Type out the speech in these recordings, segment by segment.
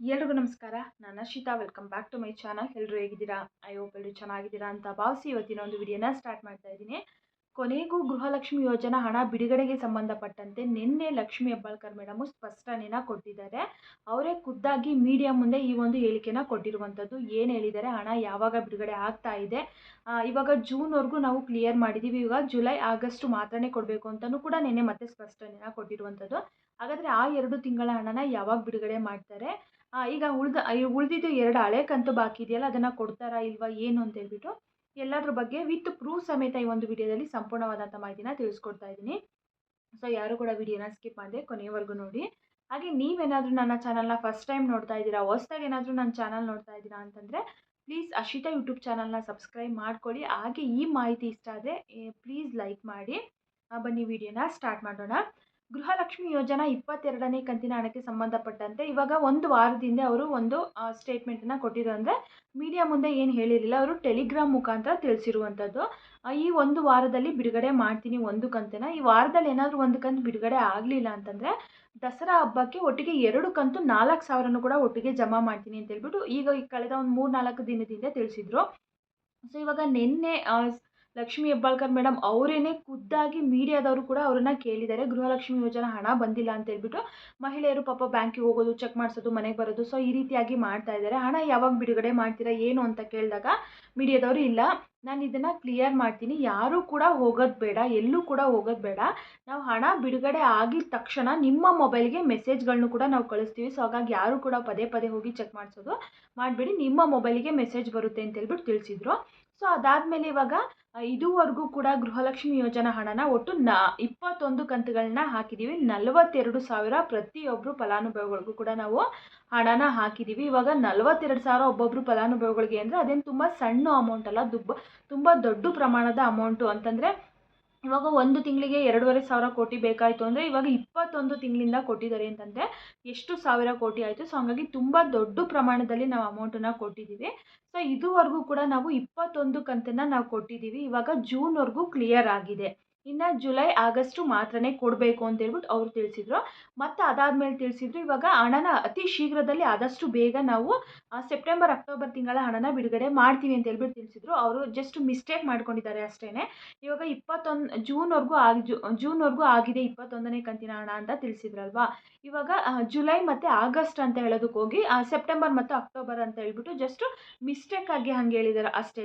ಎಲ್ರಿಗೂ ನಮಸ್ಕಾರ. ನಾನು Arshita welcome back to my channel ಎಲ್ಲರೂ ಹೇಗಿದ್ದೀರಾ? ಐ ಹೋಪ್ ಎಲ್ಲರೂ ಚೆನ್ನಾಗಿದ್ದೀರಾ ಅಂತ ಭಾವಿಸಿ ಇವತ್ತಿನ ಒಂದು ವಿಡಿಯೋನ ಸ್ಟಾರ್ಟ್ ಮಾಡ್ತಾ ಇದ್ದೀನಿ. ಕೊನೆಗೂ ಗೃಹಲಕ್ಷ್ಮಿ ಯೋಜನಾ ಹಣ ಬಿಡುಗಡೆಗೆ ಸಂಬಂಧಪಟ್ಟಂತೆ ನಿನ್ನೆ ಲಕ್ಷ್ಮಿ ಹೆಬ್ಬಾಳ್ಕರ್ ಮೇಡಮು ಸ್ಪಷ್ಟನೆನ ಕೊಟ್ಟಿದ್ದಾರೆ. ಅವರೇ ಖುದ್ದಾಗಿ ಮೀಡಿಯಾ ಮುಂದೆ ಈ ಒಂದು ಹೇಳಿಕೆನ ಕೊಟ್ಟಿರುವಂಥದ್ದು. ಏನು ಹೇಳಿದ್ದಾರೆ? ಹಣ ಯಾವಾಗ ಬಿಡುಗಡೆ ಆಗ್ತಾ ಇದೆ? ಇವಾಗ ಜೂನ್ವರೆಗೂ ನಾವು ಕ್ಲಿಯರ್ ಮಾಡಿದ್ದೀವಿ ಇವಾಗ ಜುಲೈ ಆಗಸ್ಟು ಮಾತ್ರನೇ ಕೊಡಬೇಕು ಅಂತಲೂ ಕೂಡ ನಿನ್ನೆ ಮತ್ತೆ ಸ್ಪಷ್ಟನೆನ ಕೊಟ್ಟಿರುವಂಥದ್ದು. ಹಾಗಾದರೆ ಆ ಎರಡು ತಿಂಗಳ ಹಣನ ಯಾವಾಗ ಬಿಡುಗಡೆ ಮಾಡ್ತಾರೆ? ಈಗ ಉಳ್ದ ಉಳಿದಿದ್ದು ಎರಡು ಹಳೆ ಕಂತು ಬಾಕಿ ಇದೆಯಲ್ಲ, ಅದನ್ನು ಕೊಡ್ತಾರಾ ಇಲ್ವಾ, ಏನು ಅಂತ ಹೇಳ್ಬಿಟ್ಟು ಎಲ್ಲದ್ರ ಬಗ್ಗೆ ವಿತ್ ಪ್ರೂಫ್ ಸಮೇತ ಈ ಒಂದು ವಿಡಿಯೋದಲ್ಲಿ ಸಂಪೂರ್ಣವಾದಂಥ ಮಾಹಿತಿನ ತಿಳಿಸ್ಕೊಡ್ತಾ ಇದ್ದೀನಿ. ಸೊ ಯಾರು ಕೂಡ ವಿಡಿಯೋನ ಸ್ಕಿಪ್ ಮಾಡಿದೆ ಕೊನೆಯವರೆಗೂ ನೋಡಿ. ಹಾಗೆ ನೀವೇನಾದರೂ ನನ್ನ ಚಾನಲ್ನ ಫಸ್ಟ್ ಟೈಮ್ ನೋಡ್ತಾ ಇದ್ದೀರಾ, ಹೊಸ್ದಾಗಿ ಏನಾದರೂ ನನ್ನ ಚಾನಲ್ ನೋಡ್ತಾ ಇದ್ದೀರಾ ಅಂತಂದರೆ, ಪ್ಲೀಸ್ ಅಶಿತಾ ಯೂಟ್ಯೂಬ್ ಚಾನಲ್ನ ಸಬ್ಸ್ಕ್ರೈಬ್ ಮಾಡ್ಕೊಳ್ಳಿ. ಹಾಗೆ ಈ ಮಾಹಿತಿ ಇಷ್ಟ ಆದರೆ ಪ್ಲೀಸ್ ಲೈಕ್ ಮಾಡಿ ಬನ್ನಿ ವಿಡಿಯೋನ ಸ್ಟಾರ್ಟ್ ಮಾಡೋಣ. ಗೃಹಲಕ್ಷ್ಮಿ ಯೋಜನಾ ಇಪ್ಪತ್ತೆರಡನೇ ಕಂತಿನ ಹಣಕ್ಕೆ ಸಂಬಂಧಪಟ್ಟಂತೆ ಇವಾಗ ಒಂದು ವಾರದಿಂದ ಅವರು ಒಂದು ಸ್ಟೇಟ್ಮೆಂಟನ್ನು ಕೊಟ್ಟಿದ್ರು ಅಂದರೆ ಮೀಡಿಯಾ ಮುಂದೆ ಏನು ಹೇಳಿರಲಿಲ್ಲ, ಅವರು ಟೆಲಿಗ್ರಾಮ್ ಮುಖಾಂತರ ತಿಳಿಸಿರುವಂಥದ್ದು ಈ ಒಂದು ವಾರದಲ್ಲಿ ಬಿಡುಗಡೆ ಮಾಡ್ತೀನಿ ಒಂದು ಕಂತನ್ನ ಈ ವಾರದಲ್ಲಿ ಏನಾದರೂ ಒಂದು ಕಂತು ಬಿಡುಗಡೆ ಆಗಲಿಲ್ಲ ಅಂತಂದರೆ ದಸರಾ ಹಬ್ಬಕ್ಕೆ ಒಟ್ಟಿಗೆ ಎರಡು ಕಂತು ನಾಲ್ಕು ಸಾವಿರನೂ ಕೂಡ ಒಟ್ಟಿಗೆ ಜಮಾ ಮಾಡ್ತೀನಿ ಅಂತ ಹೇಳ್ಬಿಟ್ಟು ಈಗ ಕಳೆದ ಒಂದು ಮೂರು ನಾಲ್ಕು ದಿನದಿಂದ ತಿಳಿಸಿದ್ರು. ಸೊ ಇವಾಗ ನಿನ್ನೆ ಲಕ್ಷ್ಮಿ ಹೆಬ್ಬಾಳ್ಕರ್ ಮೇಡಮ್ ಅವರೇನೆ ಖುದ್ದಾಗಿ ಮೀಡಿಯಾದವರು ಕೂಡ ಅವರನ್ನು ಕೇಳಿದ್ದಾರೆ. ಗೃಹಲಕ್ಷ್ಮಿ ಯೋಜನಾ ಹಣ ಬಂದಿಲ್ಲ ಅಂತ ಹೇಳ್ಬಿಟ್ಟು ಮಹಿಳೆಯರು ಪಾಪ ಬ್ಯಾಂಕಿಗೆ ಹೋಗೋದು, ಚೆಕ್ ಮಾಡಿಸೋದು, ಮನೆಗೆ ಬರೋದು, ಸೊ ಈ ರೀತಿಯಾಗಿ ಮಾಡ್ತಾ ಇದ್ದಾರೆ. ಹಣ ಯಾವಾಗ ಬಿಡುಗಡೆ ಮಾಡ್ತೀರಾ, ಏನು ಅಂತ ಕೇಳಿದಾಗ ಮೀಡಿಯಾದವರು ಇಲ್ಲ. ನಾನು ಇದನ್ನು ಕ್ಲಿಯರ್ ಮಾಡ್ತೀನಿ. ಯಾರೂ ಕೂಡ ಹೋಗೋದು ಬೇಡ, ಎಲ್ಲೂ ಕೂಡ ಹೋಗೋದು ಬೇಡ. ನಾವು ಹಣ ಬಿಡುಗಡೆ ಆಗಿದ ತಕ್ಷಣ ನಿಮ್ಮ ಮೊಬೈಲ್ಗೆ ಮೆಸೇಜ್ಗಳನ್ನು ಕೂಡ ನಾವು ಕಳಿಸ್ತೀವಿ. ಸೊ ಹಾಗಾಗಿ ಯಾರೂ ಕೂಡ ಪದೇ ಪದೇ ಹೋಗಿ ಚೆಕ್ ಮಾಡಿಸೋದು ಮಾಡಬೇಡಿ. ನಿಮ್ಮ ಮೊಬೈಲಿಗೆ ಮೆಸೇಜ್ ಬರುತ್ತೆ ಅಂತ ಹೇಳ್ಬಿಟ್ಟು ತಿಳಿಸಿದ್ರು. ಸೊ ಅದಾದಮೇಲೆ ಇವಾಗ ಇದುವರೆಗೂ ಕೂಡ ಗೃಹಲಕ್ಷ್ಮಿ ಯೋಜನಾ ಹಣನ ಒಟ್ಟು ನ, ಇಪ್ಪತ್ತೊಂದು ಕಂತುಗಳನ್ನ ಹಾಕಿದ್ದೀವಿ ನಲವತ್ತೆರಡು ಸಾವಿರ ಪ್ರತಿಯೊಬ್ಬರು ಫಲಾನುಭವಿಗಳಿಗೂ ಕೂಡ ನಾವು ಹಣನ ಹಾಕಿದ್ದೀವಿ ಇವಾಗ ನಲವತ್ತೆರಡು ಸಾವಿರ ಒಬ್ಬೊಬ್ಬರು ಫಲಾನುಭವಿಗಳಿಗೆ ಅಂದರೆ ಅದೇನು ತುಂಬ ಸಣ್ಣ ಅಮೌಂಟ್ ಅಲ್ಲ, ದುಬ್ಬ, ತುಂಬ ದೊಡ್ಡ ಪ್ರಮಾಣದ ಅಮೌಂಟು ಅಂತಂದರೆ ಇವಾಗ ಒಂದು ತಿಂಗಳಿಗೆ ಎರಡೂವರೆ ಸಾವಿರ ಕೋಟಿ ಬೇಕಾಯಿತು ಅಂದರೆ ಇವಾಗ ಇಪ್ಪತ್ತೊಂದು ತಿಂಗಳಿಂದ ಕೊಟ್ಟಿದ್ದಾರೆ ಅಂತಂದರೆ ಎಷ್ಟು ಸಾವಿರ ಕೋಟಿ ಆಯಿತು? ಸೊ ಹಂಗಾಗಿ ತುಂಬ ದೊಡ್ಡ ಪ್ರಮಾಣದಲ್ಲಿ ನಾವು ಅಮೌಂಟನ್ನು ಕೊಟ್ಟಿದ್ದೀವಿ. ಸೊ ಇದುವರೆಗೂ ಕೂಡ ನಾವು ಇಪ್ಪತ್ತೊಂದು ಕಂತನ್ನು ನಾವು ಕೊಟ್ಟಿದ್ದೀವಿ. ಇವಾಗ ಜೂನ್ವರೆಗೂ ಕ್ಲಿಯರ್ ಆಗಿದೆ. ಇನ್ನು ಜುಲೈ, ಆಗಸ್ಟು ಮಾತ್ರನೇ ಕೊಡಬೇಕು ಅಂತ ಹೇಳ್ಬಿಟ್ಟು ಅವ್ರು ತಿಳಿಸಿದ್ರು. ಮತ್ತು ಅದಾದಮೇಲೆ ತಿಳಿಸಿದ್ರು, ಇವಾಗ ಹಣನ ಅತಿ ಶೀಘ್ರದಲ್ಲಿ ಆದಷ್ಟು ಬೇಗ ನಾವು ಸೆಪ್ಟೆಂಬರ್, ಅಕ್ಟೋಬರ್ ತಿಂಗಳ ಹಣನ ಬಿಡುಗಡೆ ಮಾಡ್ತೀವಿ ಅಂತ ಹೇಳ್ಬಿಟ್ಟು ತಿಳಿಸಿದ್ರು. ಅವರು ಜಸ್ಟ್ ಮಿಸ್ಟೇಕ್ ಮಾಡ್ಕೊಂಡಿದ್ದಾರೆ ಅಷ್ಟೇ ಇವಾಗ ಇಪ್ಪತ್ತೊಂದು ಜೂನ್ವರೆಗೂ ಆಗಿ ಜೂನ್ವರೆಗೂ ಆಗಿದೆ ಇಪ್ಪತ್ತೊಂದನೇ ಕಂತಿನ ಹಣ ಅಂತ ತಿಳಿಸಿದ್ರಲ್ವಾ? ಇವಾಗ ಜುಲೈ ಮತ್ತು ಆಗಸ್ಟ್ ಅಂತ ಹೇಳೋದಕ್ಕೆ ಹೋಗಿ ಸೆಪ್ಟೆಂಬರ್ ಮತ್ತು ಅಕ್ಟೋಬರ್ ಅಂತ ಹೇಳ್ಬಿಟ್ಟು ಜಸ್ಟ್ ಮಿಸ್ಟೇಕ್ ಆಗಿ ಹಂಗೆ ಹೇಳಿದ್ದಾರೆ ಅಷ್ಟೇ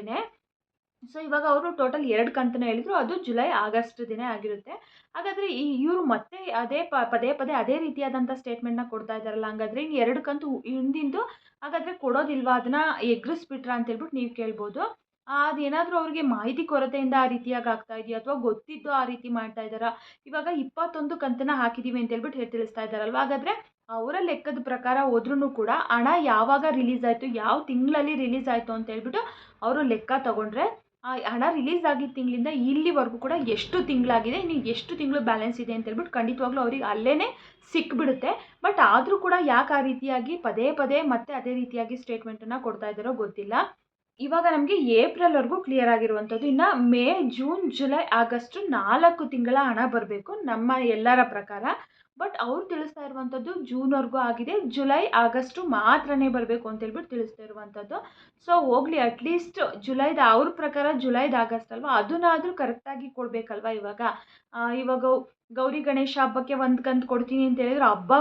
ಸೊ ಇವಾಗ ಅವರು ಟೋಟಲ್ ಎರಡು ಕಂತನ್ನ ಹೇಳಿದ್ರು. ಅದು ಜುಲೈ ಆಗಸ್ಟ್ ದಿನ ಆಗಿರುತ್ತೆ. ಹಾಗಾದರೆ ಈ ಇವರು ಮತ್ತೆ ಅದೇ ಪ, ಪದೇ ಪದೇ ಅದೇ ರೀತಿಯಾದಂಥ ಸ್ಟೇಟ್ಮೆಂಟ್ನ ಕೊಡ್ತಾ ಇದ್ದಾರಲ್ಲ, ಹಂಗಾದ್ರೆ ಇನ್ನು ಎರಡು ಕಂತು ಹಿಂದಿಂದು ಹಾಗಾದರೆ ಕೊಡೋದಿಲ್ವಾ? ಅದನ್ನು ಎಗ್ರಿಸ್ಬಿಟ್ರ ಅಂತ ಹೇಳ್ಬಿಟ್ಟು ನೀವು ಕೇಳ್ಬೋದು. ಅದೇನಾದರೂ ಅವ್ರಿಗೆ ಮಾಹಿತಿ ಕೊರತೆಯಿಂದ ಆ ರೀತಿಯಾಗಿ ಆಗ್ತಾ ಇದೆಯಾ? ಅಥವಾ ಗೊತ್ತಿದ್ದು ಆ ರೀತಿ ಮಾಡ್ತಾ ಇದ್ದಾರಾ? ಇವಾಗ ಇಪ್ಪತ್ತೊಂದು ಕಂತನ್ನ ಹಾಕಿದ್ದೀವಿ ಅಂತ ಹೇಳ್ಬಿಟ್ಟು ಹೇಳಿ, ತಿಳಿಸ್ತಾ ಇದ್ದಾರಲ್ವ? ಹಾಗಾದರೆ ಅವರ ಲೆಕ್ಕದ ಪ್ರಕಾರ ಹೋದ್ರೂ ಕೂಡ ಹಣ ಯಾವಾಗ ರಿಲೀಸ್ ಆಯಿತು, ಯಾವ ತಿಂಗಳಲ್ಲಿ ರಿಲೀಸ್ ಆಯಿತು ಅಂತ ಹೇಳ್ಬಿಟ್ಟು ಅವರು ಲೆಕ್ಕ ತಗೊಂಡ್ರೆ ಆ ಹಣ ರಿಲೀಸ್ ಆಗಿದ್ದ ತಿಂಗಳಿಂದ ಇಲ್ಲಿವರೆಗೂ ಕೂಡ ಎಷ್ಟು ತಿಂಗಳಾಗಿದೆ, ಇನ್ನು ಎಷ್ಟು ತಿಂಗಳು ಬ್ಯಾಲೆನ್ಸ್ ಇದೆ ಅಂತ ಹೇಳ್ಬಿಟ್ಟು ಖಂಡಿತವಾಗ್ಲೂ ಅವ್ರಿಗೆ ಅಲ್ಲೇ ಸಿಕ್ಬಿಡುತ್ತೆ. ಬಟ್ ಆದರೂ ಕೂಡ ಯಾಕೆ ಆ ರೀತಿಯಾಗಿ ಪದೇ ಪದೇ ಮತ್ತೆ ಅದೇ ರೀತಿಯಾಗಿ ಸ್ಟೇಟ್ಮೆಂಟನ್ನು ಕೊಡ್ತಾ ಇದ್ದಾರೋ ಗೊತ್ತಿಲ್ಲ. ಇವಾಗ ನಮಗೆ ಏಪ್ರಿಲ್ವರೆಗೂ ಕ್ಲಿಯರ್ ಆಗಿರುವಂಥದ್ದು. ಇನ್ನು ಮೇ, ಜೂನ್, ಜುಲೈ, ಆಗಸ್ಟ್ ನಾಲ್ಕು ತಿಂಗಳ ಹಣ ಬರಬೇಕು ನಮ್ಮ ಎಲ್ಲರ ಪ್ರಕಾರ. ಬಟ್ ಅವ್ರು ತಿಳಿಸ್ತಾ ಇರುವಂಥದ್ದು ಜೂನ್ವರೆಗೂ ಆಗಿದೆ. ಜುಲೈ, ಆಗಸ್ಟು ಮಾತ್ರನೇ ಬರಬೇಕು ಅಂತ ಹೇಳ್ಬಿಟ್ಟು ತಿಳಿಸ್ತಾ ಇರುವಂಥದ್ದು ಸೊ ಹೋಗಲಿ ಅಟ್ಲೀಸ್ಟ್ ಜುಲೈದ ಅವ್ರ ಪ್ರಕಾರ ಜುಲೈದ ಆಗಸ್ಟ್ ಅಲ್ವಾ? ಅದನ್ನಾದರೂ ಕರೆಕ್ಟಾಗಿ ಕೊಡಬೇಕಲ್ವಾ ಇವಾಗ? ಇವಾಗ ಗೌರಿ ಗಣೇಶ ಹಬ್ಬಕ್ಕೆ ಒಂದು ಕಂತು ಕೊಡ್ತೀನಿ ಅಂತ ಹೇಳಿದ್ರು ಹಬ್ಬ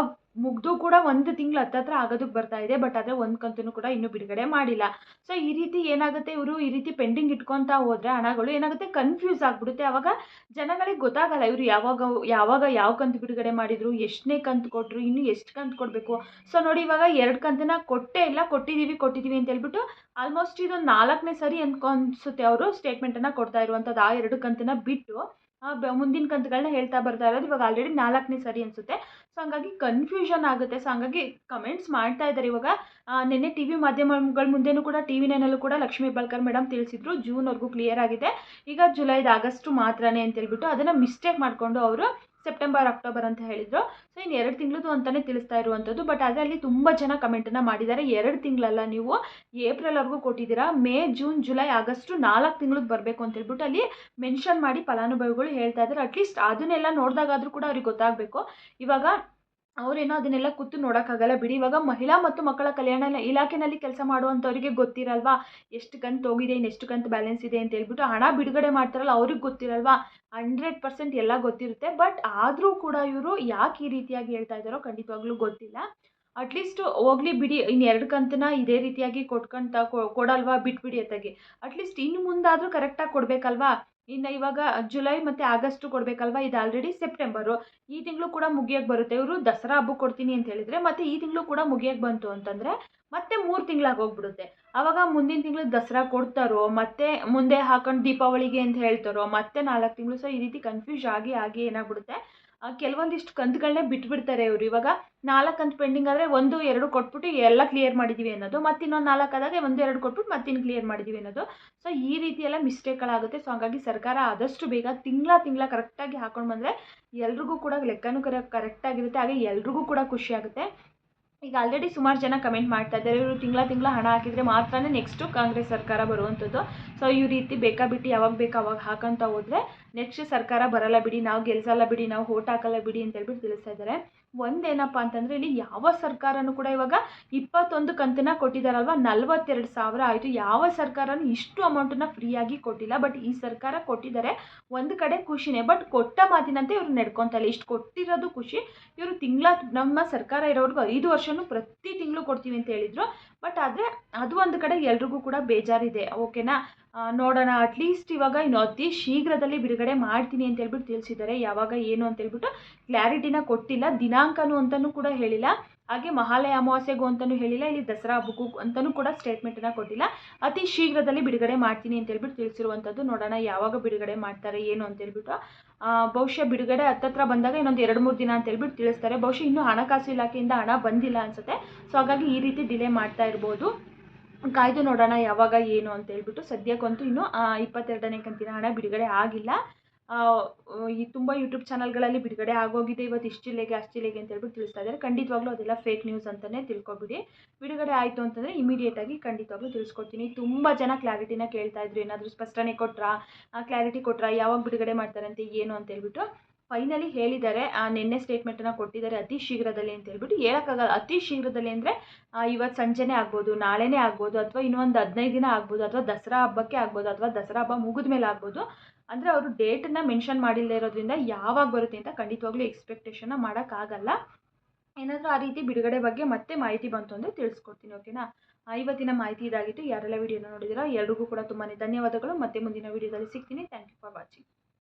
ಮುಗ್ದು ಕೂಡ ಒಂದು ತಿಂಗಳು ಹತ್ತತ್ರ ಆಗೋದಕ್ಕೆ ಬರ್ತಾ ಇದೆ ಬಟ್ ಆದರೆ ಒಂದು ಕಂತನ್ನು ಕೂಡ ಇನ್ನೂ ಬಿಡುಗಡೆ ಮಾಡಿಲ್ಲ. ಸೊ ಈ ರೀತಿ ಏನಾಗುತ್ತೆ ಇವರು ಈ ರೀತಿ ಪೆಂಡಿಂಗ್ ಇಟ್ಕೊತಾ ಹೋದರೆ ಹಣಗಳು ಏನಾಗುತ್ತೆ ಕನ್ಫ್ಯೂಸ್ ಆಗಿಬಿಡುತ್ತೆ. ಆವಾಗ ಜನಗಳಿಗೆ ಗೊತ್ತಾಗಲ್ಲ ಇವರು ಯಾವಾಗ ಯಾವಾಗ ಯಾವ ಕಂತು ಬಿಡುಗಡೆ ಮಾಡಿದರು, ಎಷ್ಟನೇ ಕಂತು ಕೊಟ್ಟರು ಇನ್ನು ಎಷ್ಟು ಕಂತು ಕೊಡಬೇಕು. ಸೊ ನೋಡಿ ಇವಾಗ ಎರಡು ಕಂತನ್ನ ಕೊಟ್ಟೇ ಇಲ್ಲ ಕೊಟ್ಟಿದ್ದೀವಿ ಕೊಟ್ಟಿದ್ದೀವಿ ಅಂತ ಹೇಳ್ಬಿಟ್ಟು ಆಲ್ಮೋಸ್ಟ್ ಇದೊಂದು ನಾಲ್ಕನೇ ಸರಿ ಅನ್ಕೊನ್ಸುತ್ತೆ ಅವರು ಸ್ಟೇಟ್ಮೆಂಟನ್ನು ಕೊಡ್ತಾ ಇರುವಂಥದ್ದು ಆ ಎರಡು ಕಂತನ್ನ ಬಿಟ್ಟು. ಮುಂದಿನ ಕಂತುಗಳನ್ನ ಹೇಳ್ತಾ ಬರ್ತಾ ಇರೋದು ಇವಾಗ ಆಲ್ರೆಡಿ ನಾಲ್ಕನೇ ಸರಿ ಅನಿಸುತ್ತೆ. ಸೊ ಹಂಗಾಗಿ ಕನ್ಫ್ಯೂಷನ್ ಆಗುತ್ತೆ. ಸೊ ಹಂಗಾಗಿ ಕಮೆಂಟ್ಸ್ ಮಾಡ್ತಾ ಇದ್ದಾರೆ ಇವಾಗ. ನಿನ್ನೆ ಟಿ ವಿ ಮಾಧ್ಯಮಗಳ ಮುಂದೆನೂ ಕೂಡ ಟಿ ವಿ ಕೂಡ ಲಕ್ಷ್ಮಿ ಬಳ್ಕರ್ ಮೇಡಮ್ ತಿಳಿಸಿದ್ರು. ಜೂನ್ವರೆಗೂ ಕ್ಲಿಯರ್ ಆಗಿದೆ. ಈಗ ಜುಲೈದ ಆಗಸ್ಟು ಮಾತ್ರನೇ ಅಂತ ಹೇಳ್ಬಿಟ್ಟು ಅದನ್ನು ಮಿಸ್ಟೇಕ್ ಮಾಡಿಕೊಂಡು ಅವರು ಸೆಪ್ಟೆಂಬರ್ ಅಕ್ಟೋಬರ್ ಅಂತ ಹೇಳಿದರು. ಸೊ ಇನ್ನು ಎರಡು ತಿಂಗಳದು ಅಂತಲೇ ತಿಳಿಸ್ತಾ ಇರುವಂಥದ್ದು ಬಟ್ ಅಲ್ಲಿ ತುಂಬ ಜನ ಕಮೆಂಟನ್ನು ಮಾಡಿದ್ದಾರೆ. ಎರಡು ತಿಂಗಳಲ್ಲ ನೀವು ಏಪ್ರಿಲ್ವರೆಗೂ ಕೊಟ್ಟಿದ್ದೀರಾ ಮೇ ಜೂನ್ ಜುಲೈ ಆಗಸ್ಟು ನಾಲ್ಕು ತಿಂಗಳಿಗೆ ಬರಬೇಕು ಅಂತ ಹೇಳ್ಬಿಟ್ಟು ಅಲ್ಲಿ ಮೆನ್ಷನ್ ಮಾಡಿ ಫಲಾನುಭವಿಗಳು ಹೇಳ್ತಾ ಇದ್ದಾರೆ. ಅಟ್ಲೀಸ್ಟ್ ಅದನ್ನೆಲ್ಲ ನೋಡಿದಾಗಾದರೂ ಕೂಡ ಅವ್ರಿಗೆ ಗೊತ್ತಾಗಬೇಕು. ಇವಾಗ ಅವರೇನೋ ಅದನ್ನೆಲ್ಲ ಕೂತು ನೋಡೋಕ್ಕಾಗಲ್ಲ. ಬಿಡಿ, ಇವಾಗ ಮಹಿಳಾ ಮತ್ತು ಮಕ್ಕಳ ಕಲ್ಯಾಣ ಇಲಾಖೆಯಲ್ಲಿ ಕೆಲಸ ಮಾಡುವಂಥವ್ರಿಗೆ ಗೊತ್ತಿರಲ್ವಾ? ಎಷ್ಟು ಕಂತು ಹೋಗಿದೆ ಇನ್ನು ಎಷ್ಟು ಕಂತು ಬ್ಯಾಲೆನ್ಸ್ ಇದೆ ಅಂತ ಹೇಳ್ಬಿಟ್ಟು ಹಣ ಬಿಡುಗಡೆ ಮಾಡ್ತಾರಲ್ಲ, ಅವ್ರಿಗೆ ಗೊತ್ತಿರಲ್ವಾ? ಹಂಡ್ರೆಡ್ ಪರ್ಸೆಂಟ್ ಎಲ್ಲ ಗೊತ್ತಿರುತ್ತೆ. ಬಟ್ ಆದರೂ ಕೂಡ ಇವರು ಯಾಕೆ ಈ ರೀತಿಯಾಗಿ ಹೇಳ್ತಾ ಇದ್ದಾರೋ ಖಂಡಿತವಾಗ್ಲೂ ಗೊತ್ತಿಲ್ಲ. ಅಟ್ಲೀಸ್ಟ್ ಹೋಗ್ಲಿ ಬಿಡಿ ಇನ್ನು ಎರಡು ಕಂತನ ಇದೇ ರೀತಿಯಾಗಿ ಕೊಟ್ಕೊಂತ ಕೊಡಲ್ವಾ? ಬಿಟ್ಬಿಡಿ ಅತ್ತಾಗೆ. ಅಟ್ಲೀಸ್ಟ್ ಇನ್ನು ಮುಂದಾದರೂ ಕರೆಕ್ಟಾಗಿ ಕೊಡಬೇಕಲ್ವಾ? ಇನ್ನು ಇವಾಗ ಜುಲೈ ಮತ್ತು ಆಗಸ್ಟು ಕೊಡಬೇಕಲ್ವಾ? ಇದು ಆಲ್ರೆಡಿ ಸೆಪ್ಟೆಂಬರು ಈ ತಿಂಗಳು ಕೂಡ ಮುಗಿಯೋಕ್ಕೆ ಬರುತ್ತೆ. ಇವರು ದಸರಾ ಹಬ್ಬ ಕೊಡ್ತೀನಿ ಅಂತ ಹೇಳಿದರೆ ಮತ್ತು ಈ ತಿಂಗಳು ಕೂಡ ಮುಗಿಯೋಕ್ಕೆ ಬಂತು ಅಂತಂದರೆ ಮತ್ತೆ ಮೂರು ತಿಂಗಳಾಗಿ ಹೋಗ್ಬಿಡುತ್ತೆ. ಆವಾಗ ಮುಂದಿನ ತಿಂಗಳು ದಸರಾ ಕೊಡ್ತಾರೋ, ಮತ್ತೆ ಮುಂದೆ ಹಾಕೊಂಡು ದೀಪಾವಳಿಗೆ ಅಂತ ಹೇಳ್ತಾರೋ, ಮತ್ತೆ ನಾಲ್ಕು ತಿಂಗಳು ಸೊ ಈ ರೀತಿ ಕನ್ಫ್ಯೂಸ್ ಆಗಿ ಆಗಿ ಏನಾಗ್ಬಿಡುತ್ತೆ? ಕೆಲವೊಂದಿಷ್ಟು ಕಂತುಗಳನ್ನೇ ಬಿಟ್ಬಿಡ್ತಾರೆ ಇವರು ಇವಾಗ ನಾಲ್ಕು ಕಂತು ಪೆಂಡಿಂಗ್ ಆದರೆ ಒಂದು, ಎರಡು ಕೊಟ್ಬಿಟ್ಟು ಎಲ್ಲ ಕ್ಲಿಯರ್ ಮಾಡಿದ್ದೀವಿ ಅನ್ನೋದು, ಮತ್ತು ಇನ್ನೊಂದು ನಾಲ್ಕು ಆದಾಗ ಒಂದು, ಎರಡು ಕೊಟ್ಬಿಟ್ಟು ಮತ್ತಿನ್ನು ಕ್ಲಿಯರ್ ಮಾಡಿದ್ದೀವಿ ಅನ್ನೋದು. ಸೊ, ಈ ರೀತಿ ಎಲ್ಲ ಮಿಸ್ಟೇಕ್ಗಳಾಗುತ್ತೆ. ಸೊ, ಹಾಗಾಗಿ ಸರ್ಕಾರ ಆದಷ್ಟು ಬೇಗ ತಿಂಗಳ ತಿಂಗಳ ಕರೆಕ್ಟಾಗಿ ಹಾಕೊಂಡು ಬಂದರೆ ಎಲ್ರಿಗೂ ಕೂಡ ಲೆಕ್ಕನೂ ಕರೆ, ಕರೆಕ್ಟಾಗಿರುತ್ತೆ. ಹಾಗೆ ಎಲ್ರಿಗೂ ಕೂಡ ಖುಷಿ ಆಗುತ್ತೆ. ಈಗ ಆಲ್ರೆಡಿ ಸುಮಾರು ಜನ ಕಮೆಂಟ್ ಮಾಡ್ತಾ ಇದ್ದಾರೆ. ಇವರು ತಿಂಗಳ ತಿಂಗಳ ಹಣ ಹಾಕಿದರೆ ಮಾತ್ರನೇ ನೆಕ್ಸ್ಟು ಕಾಂಗ್ರೆಸ್ ಸರ್ಕಾರ ಬರುವಂಥದ್ದು. ಸೊ, ಈ ರೀತಿ ಬೇಕಾಬಿಟ್ಟು ಯಾವಾಗ ಬೇಕು ಅವಾಗ ಹಾಕೊಂತ ಹೋದರೆ ನೆಕ್ಸ್ಟ್ ಸರ್ಕಾರ ಬರಲ್ಲ ಬಿಡಿ, ನಾವು ಗೆಲ್ಸಲ್ಲ ಬಿಡಿ, ನಾವು ಓಟ್ ಹಾಕಲ್ಲ ಬಿಡಿ ಅಂತ ಹೇಳ್ಬಿಟ್ಟು ತಿಳಿಸ್ತಾ ಇದ್ದಾರೆ. ಒಂದೇನಪ್ಪ ಅಂತಂದರೆ ಇಲ್ಲಿ ಯಾವ ಸರ್ಕಾರನೂ ಕೂಡ ಇವಾಗ ಇಪ್ಪತ್ತೊಂದು ಕಂತನ್ನ ಕೊಟ್ಟಿದ್ದಾರಲ್ವ? ನಲ್ವತ್ತೆರಡು ಸಾವಿರ ಆಯಿತು. ಯಾವ ಸರ್ಕಾರನೂ ಇಷ್ಟು ಅಮೌಂಟನ್ನು ಫ್ರೀಯಾಗಿ ಕೊಟ್ಟಿಲ್ಲ. ಬಟ್ ಈ ಸರ್ಕಾರ ಕೊಟ್ಟಿದ್ದಾರೆ ಒಂದು ಕಡೆ ಖುಷಿನೇ. ಬಟ್ ಕೊಟ್ಟ ಮಾತಿನಂತೆ ಇವರು ನಡ್ಕೊತಾ ಇಲ್ಲ. ಇಷ್ಟು ಕೊಟ್ಟಿರೋದು ಖುಷಿ. ಇವರು ತಿಂಗಳ ನಮ್ಮ ಸರ್ಕಾರ ಇರೋವರೆಗೂ ಐದು ವರ್ಷವೂ ಪ್ರತಿ ತಿಂಗಳು ಕೊಡ್ತೀವಿ ಅಂತ ಹೇಳಿದರು. ಬಟ್ ಆದರೆ ಅದು ಒಂದು ಕಡೆ ಎಲ್ರಿಗೂ ಕೂಡ ಬೇಜಾರಿದೆ. ಓಕೆನಾ ನೋಡೋಣ. ಅಟ್ಲೀಸ್ಟ್ ಇವಾಗ ಇನ್ನು ಅತಿ ಶೀಘ್ರದಲ್ಲಿ ಬಿಡುಗಡೆ ಮಾಡ್ತೀನಿ ಅಂತ ಹೇಳ್ಬಿಟ್ಟು ತಿಳಿಸಿದ್ದಾರೆ. ಯಾವಾಗ ಏನು ಅಂತ ಹೇಳ್ಬಿಟ್ಟು ಕ್ಲಾರಿಟಿನ ಕೊಟ್ಟಿಲ್ಲ. ದಿನಾಂಕನೂ ಅಂತಲೂ ಕೂಡ ಹೇಳಿಲ್ಲ. ಹಾಗೆ ಮಹಾಲಯ ಅಮಾವಾಸ್ಯೆಗೂ ಅಂತಲೂ ಹೇಳಿಲ್ಲ. ಇಲ್ಲಿ ದಸರಾ ಹಬ್ಬಕ್ಕೂ ಅಂತಲೂ ಕೂಡ ಸ್ಟೇಟ್ಮೆಂಟನ್ನು ಕೊಟ್ಟಿಲ್ಲ. ಅತಿ ಶೀಘ್ರದಲ್ಲಿ ಬಿಡುಗಡೆ ಮಾಡ್ತೀನಿ ಅಂತ ಹೇಳ್ಬಿಟ್ಟು ತಿಳಿಸಿರುವಂಥದ್ದು ನೋಡೋಣ ಯಾವಾಗ ಬಿಡುಗಡೆ ಮಾಡ್ತಾರೆ, ಏನು ಅಂತ ಹೇಳ್ಬಿಟ್ಟು. ಬಹುಶಃ ಬಿಡುಗಡೆ ಹತ್ತತ್ರ ಬಂದಾಗ ಇನ್ನೊಂದು ಎರಡು ಮೂರು ದಿನ ಅಂತ ಹೇಳ್ಬಿಟ್ಟು ತಿಳಿಸ್ತಾರೆ. ಬಹುಶಃ ಇನ್ನೂ ಹಣಕಾಸು ಇಲಾಖೆಯಿಂದ ಹಣ ಬಂದಿಲ್ಲ ಅನಿಸುತ್ತೆ. ಸೊ ಹಾಗಾಗಿ ಈ ರೀತಿ ಡಿಲೇ ಮಾಡ್ತಾ ಇರ್ಬೋದು. ಕಾಯ್ದು ನೋಡೋಣ ಯಾವಾಗ ಏನು ಅಂತ ಹೇಳ್ಬಿಟ್ಟು ಸದ್ಯಕ್ಕಂತೂ ಇನ್ನೂ ಇಪ್ಪತ್ತೆರಡನೇ ಕಂತಿನ ಹಣ ಬಿಡುಗಡೆ ಆಗಿಲ್ಲ. ಈ ತುಂಬ ಯೂಟ್ಯೂಬ್ ಚಾನಲ್ಗಳಲ್ಲಿ ಬಿಡುಗಡೆ ಆಗೋಗಿದೆ ಇವತ್ತು ಇಷ್ಟು ಜಿಲ್ಲೆಗೆ ಅಷ್ಟು ಜಿಲ್ಲೆಗೆ ಅಂತ ಹೇಳ್ಬಿಟ್ಟು ತಿಳಿಸ್ತಾ ಇದ್ದಾರೆ. ಖಂಡಿತವಾಗ್ಲೂ ಅದೆಲ್ಲ ಫೇಕ್ ನ್ಯೂಸ್ ಅಂತಲೇ ತಿಳ್ಕೊಬಿಡಿ. ಬಿಡುಗಡೆ ಆಯಿತು ಅಂತಂದರೆ ಇಮಿಡಿಯೇಟಾಗಿ ಖಂಡಿತವಾಗ್ಲೂ ತಿಳಿಸ್ಕೊಡ್ತೀನಿ. ತುಂಬ ಜನ ಕ್ಲಾರಿಟಿನ ಕೇಳ್ತಾ ಇದ್ರು. ಏನಾದರೂ ಸ್ಪಷ್ಟನೆ ಕೊಟ್ರಾ? ಕ್ಲಾರಿಟಿ ಕೊಟ್ರಾ? ಯಾವಾಗ ಬಿಡುಗಡೆ ಮಾಡ್ತಾರಂತೆ? ಏನು ಅಂತ ಹೇಳ್ಬಿಟ್ಟು ಫೈನಲಿ ಹೇಳಿದ್ದಾರೆ ನಿನ್ನೆ ಸ್ಟೇಟ್ಮೆಂಟನ್ನು ಕೊಟ್ಟಿದ್ದಾರೆ ಅತಿ ಶೀಘ್ರದಲ್ಲಿ ಅಂತ ಹೇಳ್ಬಿಟ್ಟು. ಹೇಳೋಕ್ಕಾಗಲ್ಲ, ಅತಿ ಶೀಘ್ರದಲ್ಲಿ ಅಂದರೆ ಇವತ್ತು ಸಂಜೆನೇ ಆಗ್ಬೋದು, ನಾಳೆನೇ ಆಗ್ಬೋದು, ಅಥವಾ ಇನ್ನೊಂದು ಹದಿನೈದು ದಿನ ಆಗ್ಬೋದು, ಅಥವಾ ದಸರಾ ಹಬ್ಬಕ್ಕೆ ಆಗ್ಬೋದು, ಅಥವಾ ದಸರಾ ಹಬ್ಬ ಮುಗಿದ ಮೇಲೆ ಆಗ್ಬೋದು. ಅಂದರೆ ಅವರು ಡೇಟನ್ನು ಮೆನ್ಷನ್ ಮಾಡಿಲ್ಲದೆ ಇರೋದ್ರಿಂದ ಯಾವಾಗ ಬರುತ್ತೆ ಅಂತ ಖಂಡಿತವಾಗ್ಲೂ ಎಕ್ಸ್ಪೆಕ್ಟೇಷನ್ನ ಮಾಡೋಕ್ಕಾಗಲ್ಲ. ಏನಾದರೂ ಆ ರೀತಿ ಬಿಡುಗಡೆ ಬಗ್ಗೆ ಮತ್ತೆ ಮಾಹಿತಿ ಬಂತು ಅಂದರೆ ತಿಳಿಸ್ಕೊಡ್ತೀನಿ ಓಕೆನಾ ಇವತ್ತಿನ ಮಾಹಿತಿ ಇದಾಗಿತ್ತು. ಯಾರೆಲ್ಲ ವಿಡಿಯೋ ನೋಡಿದಿರೋ ಎರಡಿಗೂ ಕೂಡ ತುಂಬಾ ಧನ್ಯವಾದಗಳು. ಮತ್ತೆ ಮುಂದಿನ ವೀಡಿಯೋದಲ್ಲಿ ಸಿಗ್ತೀನಿ. Thank you for watching